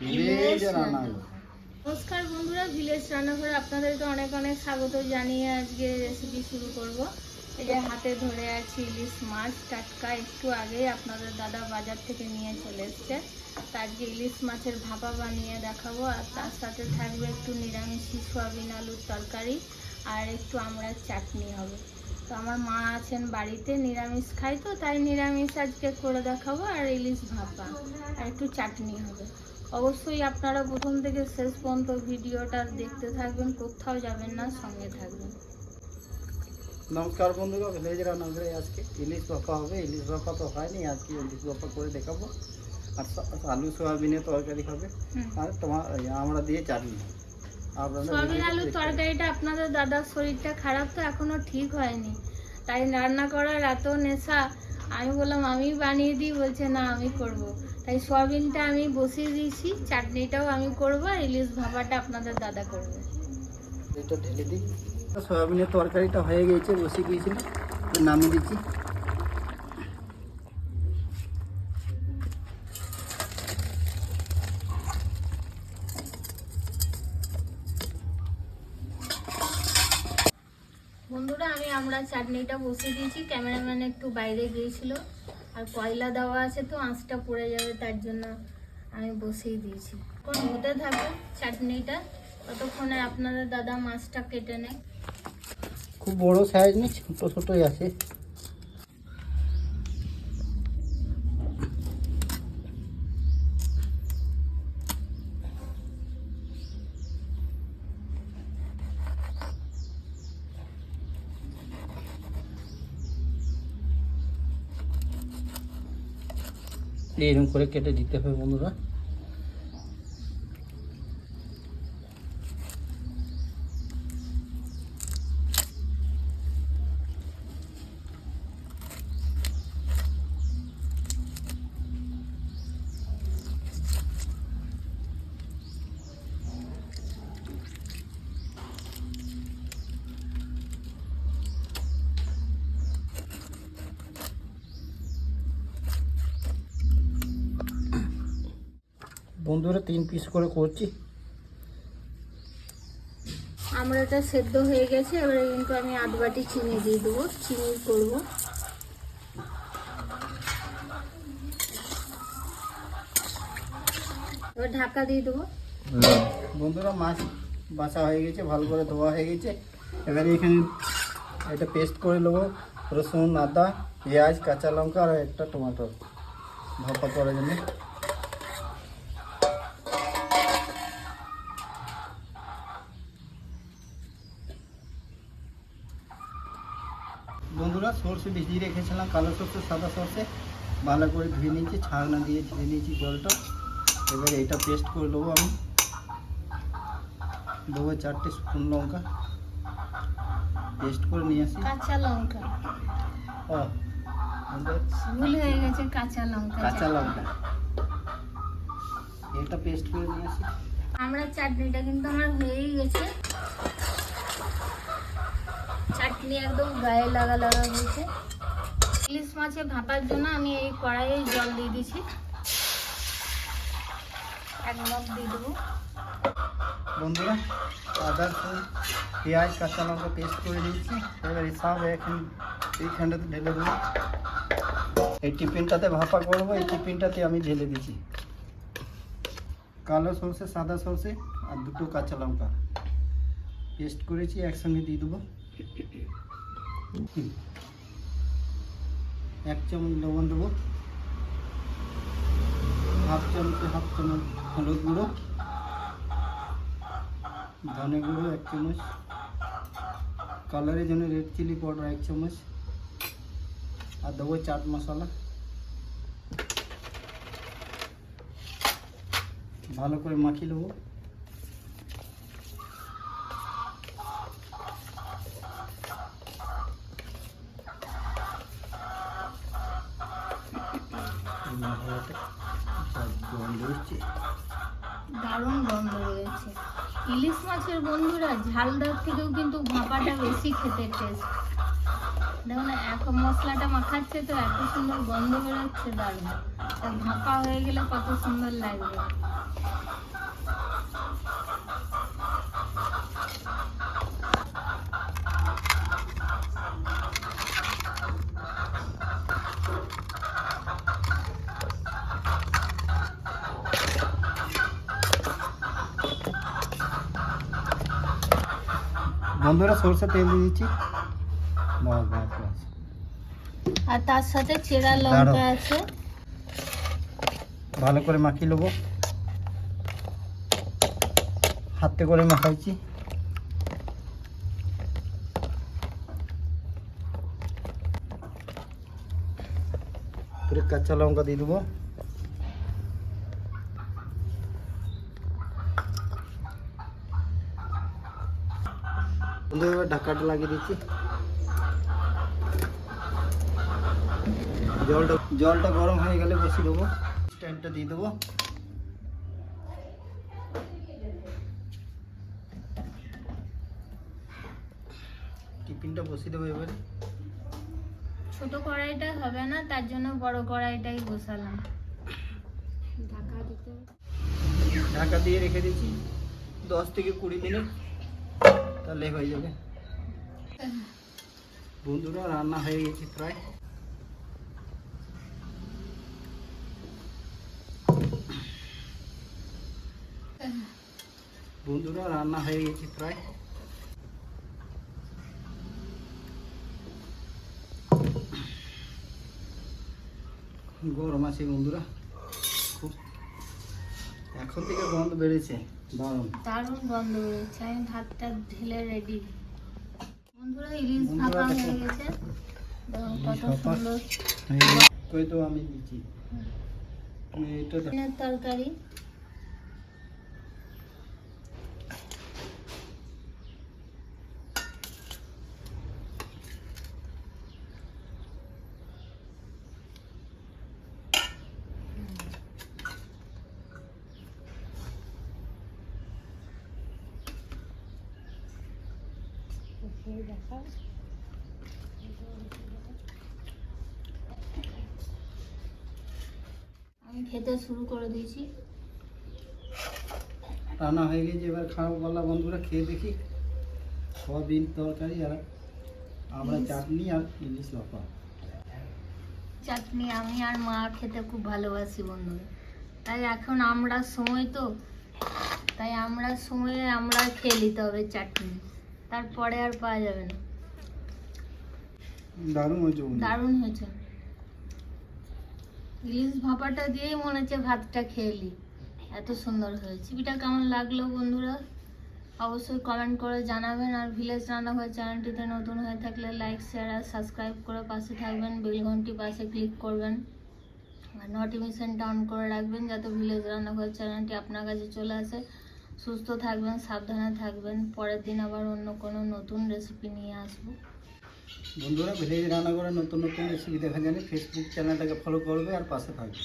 Village নমস্কার বন্ধুরা village রান্নাঘরে আপনাদেরকে অনেক অনেক স্বাগত জানিয়ে আজকে রেসিপি শুরু করব। এই যে হাতে ধরে আছি ইলিশ মাছ টাটকা একটু আগেই আপনাদের দাদা বাজার থেকে নিয়ে চলে এসছে। তো আজকে ইলিশ মাছের ভাপা বানিয়ে দেখাবো আর তার সাথে থাকবে একটু নিরামিষি সোয়াবিন আলুর তরকারি আর একটু আমড়ার চাটনি হবে। তো আমার মা আছেন বাড়িতে নিরামিষ খাই তো তাই নিরামিষ আজকে করে দেখাবো আর ইলিশ ভাপা আর একটু চাটনি হবে। অবশ্যই আপনারা প্রথম থেকে শেষ পর্যন্ত ভিডিওটা দেখতে থাকবেন কোথাও যাবেন না সঙ্গে থাকবেন। নমস্কার বন্ধুরা ভিলেজ রান্নাঘরে আজকে। ইলিশ ভাপা হবে ইলিশ ভাপা তো হয়নি আজকে ইলিশ ভাপা করে দেখাবো। আর আলু সোয়াবিনের তরকারি হবে। আর তোমার আমরা দিয়ে চাটনি। সয়াবিন আলুর তরকারিটা আপনাদের দাদার শরীরটা খারাপ তো এখনও ঠিক হয়নি। তাই রান্না করার এত নেশা আমি বললাম, আমি বানিয়ে দিই। বলছে, না, আমি করব। তাই সয়াবিনটা আমি বসিয়ে দিয়েছি, চাটনিটাও আমি করব, আর ইলিশ ভাপাটা আপনাদের দাদা করবে। এটা ঢেলে দিই। সয়াবিনের তরকারিটা হয়ে গেছে বসিয়ে গিয়েছিল তো নামিয়ে দিচ্ছি। বন্ধুরা, আমি আমরা চাটনিটা বসিয়ে দিয়েছি। ক্যামেরাম্যান একটু বাইরে গিয়েছিল। আর কয়লা দেওয়া আছে তো, আঁচটা পড়ে যাবে, তার জন্য আমি বসিয়ে দিয়েছি। এখন হতে থাকে চাটনিটা। ততক্ষণে আপনাদের দাদা মাছটা কেটে নেয়। খুব বড় সাইজ নেই ছোট ছোটই আছে। এইরকম করে কেটে দিতে হবে বন্ধুরা। বন্ধুরা তিন পিস করে করছি। আমরা এটা সেদ্ধ হয়ে গেছে এবারে কিন্তু আমি আধ বাটি চিনি দিয়ে দেবো। চিনি করব। এবার ঢাকা দিয়ে দেবো। বন্ধুরা মাছ বাছা হয়ে গেছে ভালো করে ধোয়া হয়ে গেছে। এবারে এখানে এটা পেস্ট করে নেব। রসুন আদা পেঁয়াজ কাঁচা লঙ্কা আর একটা টমেটো ভাপা করার জন্য। সর্ষে ভিজিয়ে রেখেছিলাম কালো সর্ষে সাদা সর্ষে। ভালো করে ধুয়ে নিয়েছি ছাগনা দিয়ে ধুয়ে নিয়েছি জলটা। এবার এটা পেস্ট করে নেব আমি। দেবো চারটে শুকনো লঙ্কা। পেস্ট করে নিয়ে আসি। কাঁচা লঙ্কা। ও ভুল হয়ে গেছে কাঁচা লঙ্কা। কাঁচা লঙ্কা। এটা পেস্ট করে নিয়ে আসি। আমরা চাটনিটা কিন্তু আমার হয়েই গেছে। চাটনি একদম গায়ে লাগা লাগা হয়েছে। ইলিশ মাছে ভাপার জন্য আমি এই কড়াইয়ে জল দিয়ে দিছি এক মগ দিয়ে দেবো। বন্ধুরা, আদা, রসুন, পেঁয়াজ কাঁচা লঙ্কা পেস্ট করে দিয়েছি এবার সব এখন এইখানটাতে ঢেলে দেবো। এই টিফিনটাতে ভাপা করব, এই টিফিনটাতে আমি ঢেলে দিচ্ছি কালো সর্ষে, সাদা সর্ষে আর দুটো কাঁচা লঙ্কা পেস্ট করেছি, একসঙ্গে দিয়ে দেবো। এক চামচ লবণ দেবো। হাফ চামচে, হাফ চামচ হলুদ গুঁড়ো। ধনে গুঁড়ো এক চামচ। কালারের জন্য রেড চিলি পাউডার এক চামচ। আর দেবো চাট মশলা। ভালো করে মাখিয়ে নেব। দারুণ গন্ধ রয়েছে ইলিশ মাছের বন্ধুরা, ঝালদার থেকেও কিন্তু ভাপাটা বেশি খেতে টেস্ট দেখুন এক মশলাটা মাখাচ্ছে তো, এত সুন্দর গন্ধ বেরোচ্ছে দারুণ। ভাপা হয়ে গেলে কত সুন্দর লাগবে। বন্ধুরা সরষে তেল দিয়ে দিচ্ছি। বাস বাস বাস আর তার সাথে চেরা লঙ্কা আছে। ভালো করে মাখিয়ে নেব। হাতে করে মাখাইছি পুরো কাঁচা লঙ্কা দিয়ে দেবো। বন্ধু ঢাকাটা লাগিয়ে দিচ্ছি। জলটা জলটা গরম হয়ে গেলে বসিয়ে দেবো। স্ট্যান্ডটা দিয়ে দেবো। টিফিনটা বসিয়ে দেবো এবারে। ছোট কড়াইটা হবে না তার জন্য বড় কড়াইটাই বসালাম। ঢাকা দিতে ঢাকা দিয়ে রেখে দিচ্ছি দশ থেকে কুড়ি মিনিট। তাহলে হয়ে যাবে। বন্ধুরা, রান্না হয়ে গেছে প্রায়। বন্ধুরা, রান্না হয়ে গেছে প্রায়। গরম আছে বন্ধুরা। খুব এখন থেকে গন্ধ বেড়েছে। দারুণ। দারুণ গন্ধ বেরোচ্ছে আমি ভাতটা ঢেলে রেডি বন্ধুরা ইলিশ ভাপা হয়ে গেছে। কত সুন্দর। কই তো আমি দিচ্ছি? তরকারি। আমি খেতে শুরু করে দিয়েছি। রান্না হয়ে গেছে এবার খাওয়া বলা বন্ধুরা খেয়ে দেখি। সয়াবিন তরকারি আর আমরা চাটনি আর ইলিশ ভাপা চাটনি আমি আর মা খেতে খুব ভালোবাসি বন্ধুরা। তাই এখন আমরা সময় তো তাই আমরা সময়ে আমরা খেয়ে নিতে হবে চাটনি। তারপরে আর পাওয়া যাবে না। দারুণ হয়েছে দারুণ হয়েছে। ইলিশ ভাপাটা দিয়েই মনে হচ্ছে ভাতটা খেয়ে নি এত সুন্দর হয়েছে। এটা কেমন লাগল বন্ধুরা? অবশ্যই কমেন্ট করে জানাবেন। আর ভিলেজ রান্নাঘর চ্যানেলটিতে নতুন হয়ে থাকলে লাইক শেয়ার আর সাবস্ক্রাইব করে পাশে থাকবেন। বেল ঘন্টি পাশে ক্লিক করবেন। আর নোটিফিকেশনটা অন করে রাখবেন যাতে ভিলেজ রান্নাঘর চ্যানেলটি আপনার কাছে চলে আসে। সুস্থ থাকবেন, সাবধানে থাকবেন। পরের দিন আবার অন্য কোনো নতুন রেসিপি নিয়ে আসব। বন্ধুরা, ভিলেজ রান্না করে নতুন নতুন রেসিপি দেখা জানি ফেসবুক চ্যানেলটাকে ফলো করবে আর পাশে থাকবে।